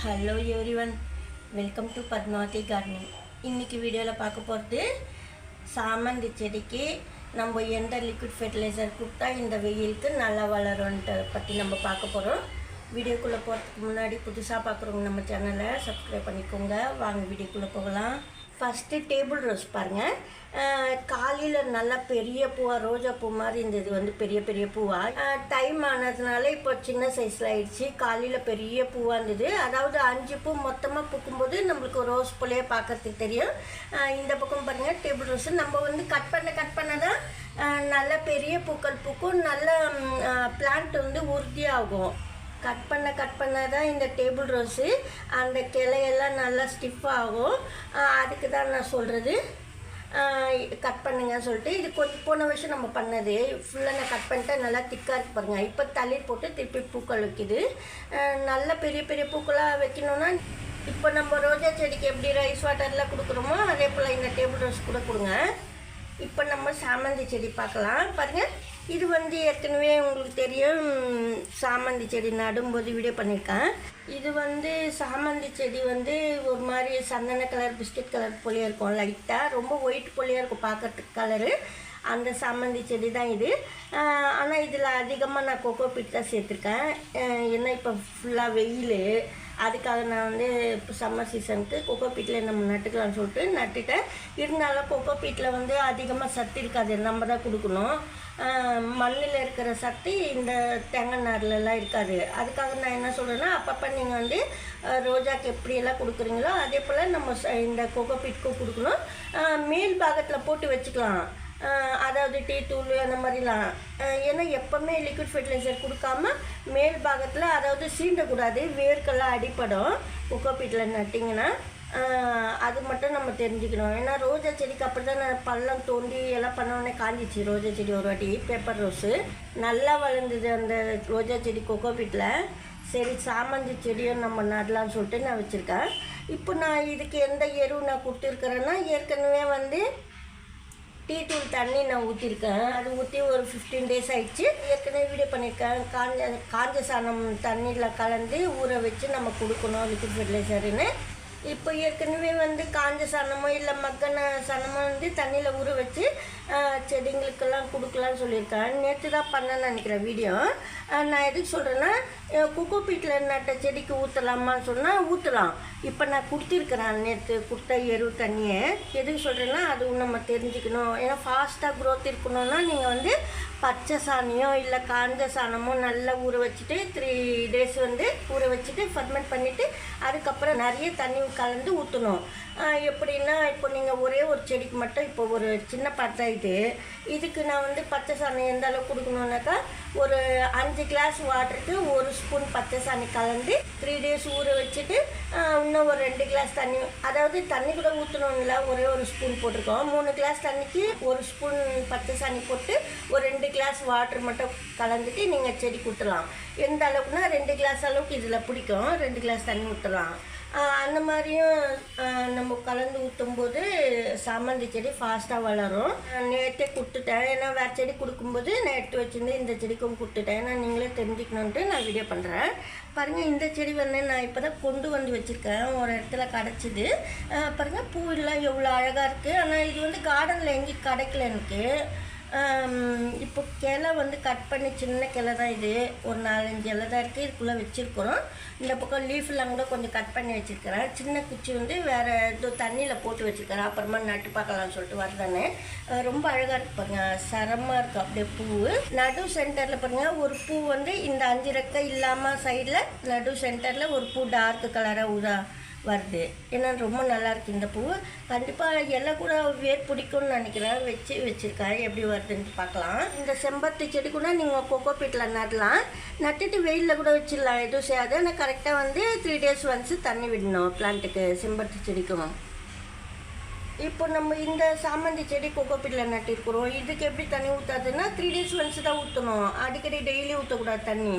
Hello everyone welcome to Padmavathi gardening இன்னைக்கு வீடியோவில் பார்க்க போகிறது சாமந்தி செடிக்கு நம்ம எந்த லிக்விட் ஃபெர்டிலைசர் கொடுத்தா இந்த வெயிலுக்கு நல்லா வளரும்ன்ட்டு பற்றி நம்ம பார்க்க போகிறோம் வீடியோக்குள்ளே போகிறதுக்கு முன்னாடி புதுசாக பார்க்குறவங்க நம்ம சேனலை சப்ஸ்கிரைப் பண்ணிக்கோங்க. வாங்க வீடியோக்குள்ளே போகலாம். ஃபஸ்ட்டு டேபிள் ரோஸ் பாருங்கள் காலையில் நல்லா பெரிய பூவாக ரோஜா பூ மாதிரி இந்த இது வந்து பெரிய பெரிய பூவாக டைம் ஆனதுனால இப்போ சின்ன சைஸில் ஆயிடுச்சு. காலையில் பெரிய பூவாக இருந்தது. அதாவது அஞ்சு பூ மொத்தமாக பூக்கும்போது நம்மளுக்கு ரோஸ் பூலையே பார்க்கறதுக்கு தெரியும். இந்த பக்கம் பாருங்கள் டேபிள் ரோஸ் நம்ம வந்து கட் பண்ண கட் பண்ண தான் நல்ல பெரிய பூக்கள் பூக்கும். நல்ல பிளான்ட் வந்து உறுதியாகும். கட் பண்ண கட் பண்ண தான் இந்த டேபிள் ரோஸு அந்த கிளையெல்லாம் நல்லா ஸ்டிஃப் ஆகும். அதுக்கு தான் நான் சொல்கிறது கட் பண்ணுங்க சொல்லிட்டு இது கொஞ்சம் போன வருஷம் நம்ம பண்ணது. ஃபுல்லாக நான் கட் பண்ணிட்டு நல்லா திக்காக இருக்கு பாருங்கள் இப்போ தளிர் போட்டு திருப்பி பூக்கள் வைக்குது. நல்ல பெரிய பெரிய பூக்களாக வைக்கணும்னா இப்போ நம்ம ரோஜா செடிக்கு எப்படி ரைஸ் வாட்டரில் கொடுக்குறோமோ அதே போல் இந்த டேபிள் ரோஸ் கூட கொடுங்க. இப்போ நம்ம சாமந்தி செடி பார்க்கலாம். பாருங்கள் இது வந்து ஏற்கனவே உங்களுக்கு தெரியும் சாமந்தி செடி நடும்போது வீடியோ பண்ணியிருக்கேன் இது வந்து சாமந்தி செடி வந்து ஒரு மாதிரி சந்தன கலர் பிஸ்கட் கலர் போலியாக இருக்கும். லைட்டாக ரொம்ப ஒயிட் போலியாக இருக்கும் பார்க்கறதுக்கு கலரு அந்த சாமந்தி செடி தான் இது. ஆனால் இதில் அதிகமாக நான் கொக்கோ பிட் தான் சேர்த்துருக்கேன். ஏன்னா இப்போ ஃபுல்லாக வெயில். அதுக்காக நான் வந்து இப்போ சம்மர் சீசனுக்கு கொக்கோ பீட்டில் நம்ம நட்டுக்கலாம்னு சொல்லிட்டு நட்டுட்டேன். இருந்தாலும் கொக்கோ பீட்டில் வந்து அதிகமாக சத்து இருக்காது. நம்ம தான் கொடுக்கணும். மண்ணில் இருக்கிற சக்தி இந்த தேங்காய் நார்லெலாம் இருக்காது. அதுக்காக நான் என்ன சொல்கிறேன்னா அப்பப்போ நீங்கள் வந்து ரோஜாக்கு எப்படியெல்லாம் கொடுக்குறீங்களோ அதே போல் நம்ம ச- இந்த கொக்கோ பீட்டுக்கும் கொடுக்கணும். மேல் பாகத்தில் போட்டு வச்சுக்கலாம். அதாவது டீ தூள் அந்த மாதிரிலாம். ஏன்னா எப்போவுமே லிக்விட் ஃபெர்டிலைசர் கொடுக்காம மேல் பாகத்தில் அதாவது சீண்டக்கூடாது வேர்க்கெல்லாம் அடிப்படும் குக்கோப்பீட்டில் நட்டிங்கன்னா. அது மட்டும் நம்ம தெரிஞ்சுக்கணும். ஏன்னா ரோஜா செடிக்கு அப்படி தான் நான் பள்ளம் தோண்டி எல்லாம் பண்ணோடனே காஞ்சிச்சு ரோஜா செடி ஒரு வாட்டி பேப்பர் ரோஸு. நல்லா வளர்ந்தது அந்த ரோஜா செடி கொக்கோப்பீட்டில் சரி சாமந்தி செடியும் நம்ம நடலாம்னு சொல்லிட்டு நான் வச்சுருக்கேன். இப்போ நான் இதுக்கு எந்த எருவு நான் கொடுத்துருக்குறேன்னா ஏற்கனவே வந்து டீ தூள் தண்ணி நான் ஊற்றிருக்கேன் அது ஊற்றி ஒரு ஃபிஃப்டீன் டேஸ் ஆயிடுச்சு. ஏற்கனவே வீடியோ பண்ணியிருக்கேன். காஞ்ச காஞ்ச சாணம் தண்ணியில் கலந்து ஊற வச்சு நம்ம கொடுக்கணும் லிக்விட் ஃபெர்டிலைசர்னு இப்போ ஏற்கனவே வந்து காஞ்ச சாணமோ இல்லை மக்கன சாணமோ வந்து தண்ணியில் ஊற வச்சு செடிங்களுக்கெல்லாம் கொடுக்கலான்னு சொல்லியிருக்கேன் நேற்று தான் பண்ணேன்னு நினைக்கிறேன் வீடியோ. நான் எதுக்கு சொல்கிறேன்னா குக்கோ பீட்டில் நட்ட செடிக்கு ஊற்றலாமான்னு சொன்னால் ஊற்றலாம் இப்போ நான் கொடுத்துருக்குறேன் நேற்று கொடுத்த எரு தண்ணியை. எதுக்கு சொல்கிறேன்னா அதுவும் நம்ம தெரிஞ்சுக்கணும். ஏன்னா ஃபாஸ்ட்டாக க்ரோத் இருக்கணும்னா நீங்கள் வந்து பச்சை சாணியோ இல்லை காஞ்ச சாணமோ நல்லா ஊற வச்சுட்டு த்ரீ டேஸ் வந்து ஊற வச்சுட்டு ஃபர்மெண்ட் பண்ணிவிட்டு அதுக்கப்புறம் நிறைய தண்ணி கலந்து ஊற்றணும் எப்படின்னா இப்போ நீங்கள் ஒரே ஒரு செடிக்கு மட்டும் இப்போ ஒரு சின்ன பாத்திரம் இது இதுக்கு நான் வந்து பச்சை சாணி எந்த அளவுக்கு கொடுக்கணுன்னாக்கா ஒரு அஞ்சு கிளாஸ் வாட்டருக்கு ஒரு ஸ்பூன் பச்சை சாணி கலந்து த்ரீ டேஸ் ஊற வச்சுட்டு இன்னும் ஒரு ரெண்டு கிளாஸ் தண்ணி அதாவது தண்ணி கூட ஊற்றணும்ல ஒரே ஒரு ஸ்பூன் போட்டிருக்கோம். மூணு கிளாஸ் தண்ணிக்கு ஒரு ஸ்பூன் பச்சை சாணி போட்டு ஒரு ரெண்டு கிளாஸ் வாட்டர் மட்டும் கலந்துட்டு நீங்கள் செடி ஊற்றலாம் எந்த அளவுக்குனா ரெண்டு கிளாஸ் அளவுக்கு இதில் பிடிக்கும். ரெண்டு கிளாஸ் தண்ணி ஊற்றலாம் அந்த மாதிரியும் நம்ம கலந்து ஊற்றும்போது சாமந்தி செடி ஃபாஸ்ட்டாக வளரும். நேற்றே கொடுத்துட்டேன் ஏன்னா வேறு செடி கொடுக்கும்போது நான் எடுத்து வச்சிருந்து இந்த செடிக்கும் கொடுத்துட்டேன் ஏன்னா நீங்களே தெரிஞ்சுக்கணுன்ட்டு நான் வீடியோ பண்ணுறேன் பாருங்கள் இந்த செடி வந்து நான் இப்போ தான் கொண்டு வந்து வச்சுருக்கேன். ஒரு இடத்துல கிடச்சிது. பாருங்கள் பூவெல்லாம் எவ்வளோ அழகாக இருக்குது ஆனால் இது வந்து கார்டனில் எங்கேயும் கிடைக்கல எனக்கு. இப்போ கிளை வந்து கட் பண்ணி சின்ன கிளை தான் இது. ஒரு நாலஞ்சு இலை தான் இருக்குது இதுக்குள்ளே வச்சுருக்குறோம். இந்த பக்கம் லீஃப்லாம் கூட கொஞ்சம் கட் பண்ணி வச்சுருக்கிறேன். சின்ன குச்சி வந்து வேறு ஏதோ தண்ணியில் போட்டு வச்சுருக்கிறேன். அப்புறமா நட்டு பார்க்கலாம்னு சொல்லிட்டு வரதானே ரொம்ப அழகாக இருக்கு பாருங்க. சரமாக இருக்குது அப்படியே பூ நடு சென்டரில் பாருங்க. ஒரு பூ வந்து இந்த அஞ்சு ரெக்கை இல்லாமல் சைடில் நடு சென்டரில் ஒரு பூ டார்க் கலராக ஊதா. வருது. ஏன்னா ரொம்ப நல்லாயிருக்கு இந்த பூ. கண்டிப்பாக எல்லாம் கூட வேர் பிடிக்கும்னு நினைக்கிறேன். வச்சு வச்சுருக்கேன் எப்படி வருதுன்னு பார்க்கலாம். இந்த செம்பருத்தி செடி கூட நீங்கள் கொக்கோ பீட்டில் நடலாம். நட்டுட்டு வெயிலில் கூட வச்சிடலாம். எதுவும் செய்யாது. ஆனால் கரெக்டாக வந்து த்ரீ டேஸ் ஒன்ஸ் தண்ணி விடணும் பிளான்ட்டுக்கு செம்பருத்தி செடிக்கும். இப்போ நம்ம இந்த சாமந்தி செடி கொக்கோ பீட்டில் நட்டிருக்கிறோம். இதுக்கு எப்படி தண்ணி ஊற்றாதுன்னா த்ரீ டேஸ் ஒன்ஸ் தான் ஊற்றணும் அடிக்கடி டெய்லி ஊற்றக்கூடாது தண்ணி.